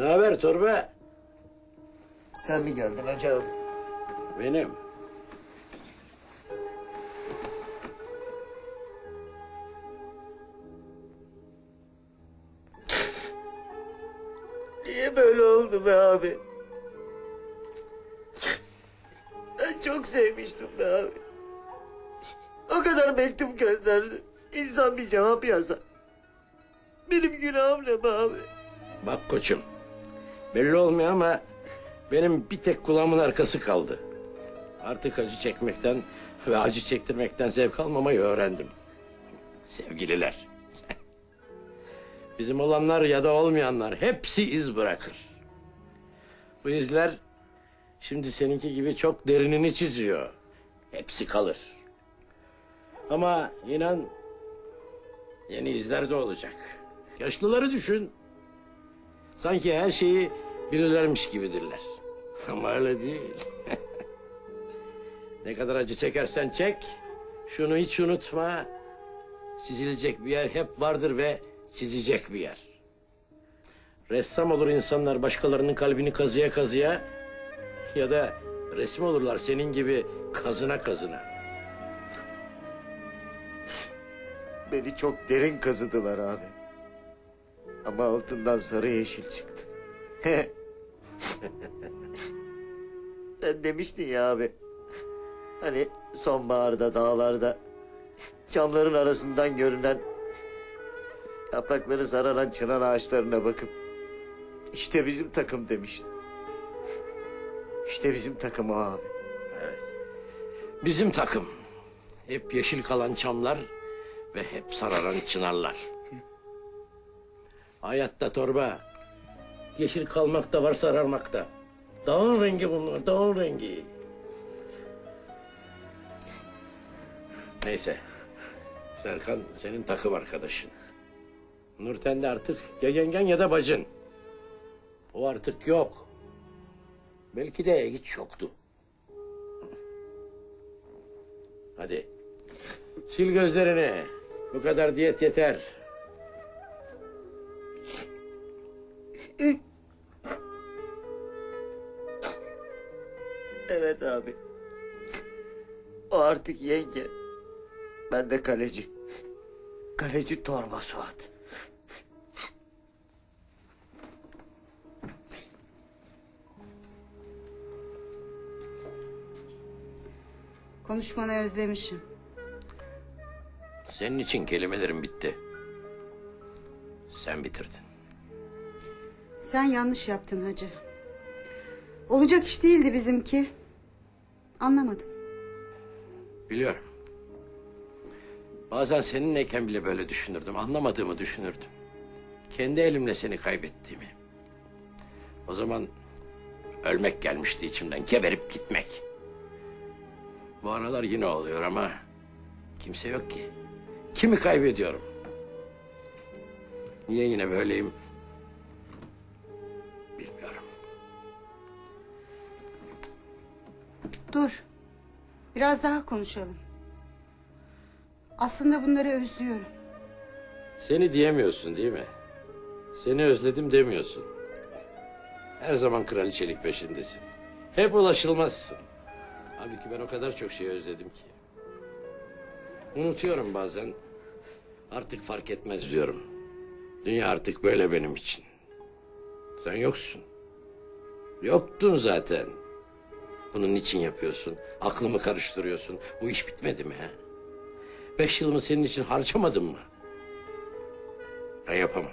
Ne haber torba? Sen mi geldin abi? Benim. Niye böyle oldu be abi? Ben çok sevmiştim be abi. O kadar mektup gönderdi. İnsan bir cevap yazar. Benim günahım ne be abi? Bak koçum. Belli olmuyor ama benim bir tek kulağımın arkası kaldı. Artık acı çekmekten ve acı çektirmekten zevk almamayı öğrendim. Sevgililer. Bizim olanlar ya da olmayanlar hepsi iz bırakır. Bu izler şimdi seninki gibi çok derinini çiziyor. Hepsi kalır. Ama inan yeni izler de olacak. Yaşlıları düşün. Sanki her şeyi bilirlermiş gibidirler. Ama öyle değil. ne kadar acı çekersen çek, şunu hiç unutma. Çizilecek bir yer hep vardır ve çizecek bir yer. Ressam olur insanlar başkalarının kalbini kazıya kazıya ya da resim olurlar senin gibi kazına kazına. Beni çok derin kazıdılar abi. Ama altından sarı yeşil çıktı. Sen demiştin ya abi. Hani sonbaharda dağlarda camların arasından görünen yaprakları sararan çınar ağaçlarına bakıp işte bizim takım demiştin. İşte bizim takım o abi. Bizim takım. Hep yeşil kalan çamlar ve hep sararan çınarlar. Hayatta torba. Yeşil kalmak da var sararmak da. Dağın rengi bunlar, dağın rengi. Neyse. Serkan senin takım arkadaşın. Nurten de artık ya yengen ya da bacın. O artık yok. Belki de hiç yoktu. Hadi. Sil gözlerini. Bu kadar diyet yeter. Evet abi. O artık yenge. Ben de kaleci. Kaleci torba Suat. Konuşmanı özlemişim. Senin için kelimelerim bitti. Sen bitirdin. Sen yanlış yaptın hacı. Olacak iş değildi bizimki. Anlamadım. Biliyorum. Bazen seninleyken bile böyle düşünürdüm. Anlamadığımı düşünürdüm. Kendi elimle seni kaybettiğimi. O zaman ölmek gelmişti içimden. Geberip gitmek. Bu aralar yine oluyor ama kimse yok ki. Kimi kaybediyorum? Niye yine böyleyim? Dur. Biraz daha konuşalım. Aslında bunları özlüyorum. Seni diyemiyorsun değil mi? Seni özledim demiyorsun. Her zaman kraliçelik peşindesin. Hep ulaşılmazsın. Halbuki ben o kadar çok şey özledim ki. Unutuyorum bazen. Artık fark etmez diyorum. Dünya artık böyle benim için. Sen yoksun. Yoktun zaten. Bunun için yapıyorsun? Aklımı karıştırıyorsun. Bu iş bitmedi mi ha? Beş yılımı senin için harcamadım mı? Ben yapamam.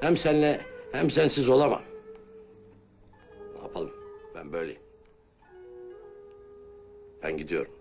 Hem senle hem sensiz olamam. Ne yapalım? Ben böyleyim. Ben gidiyorum.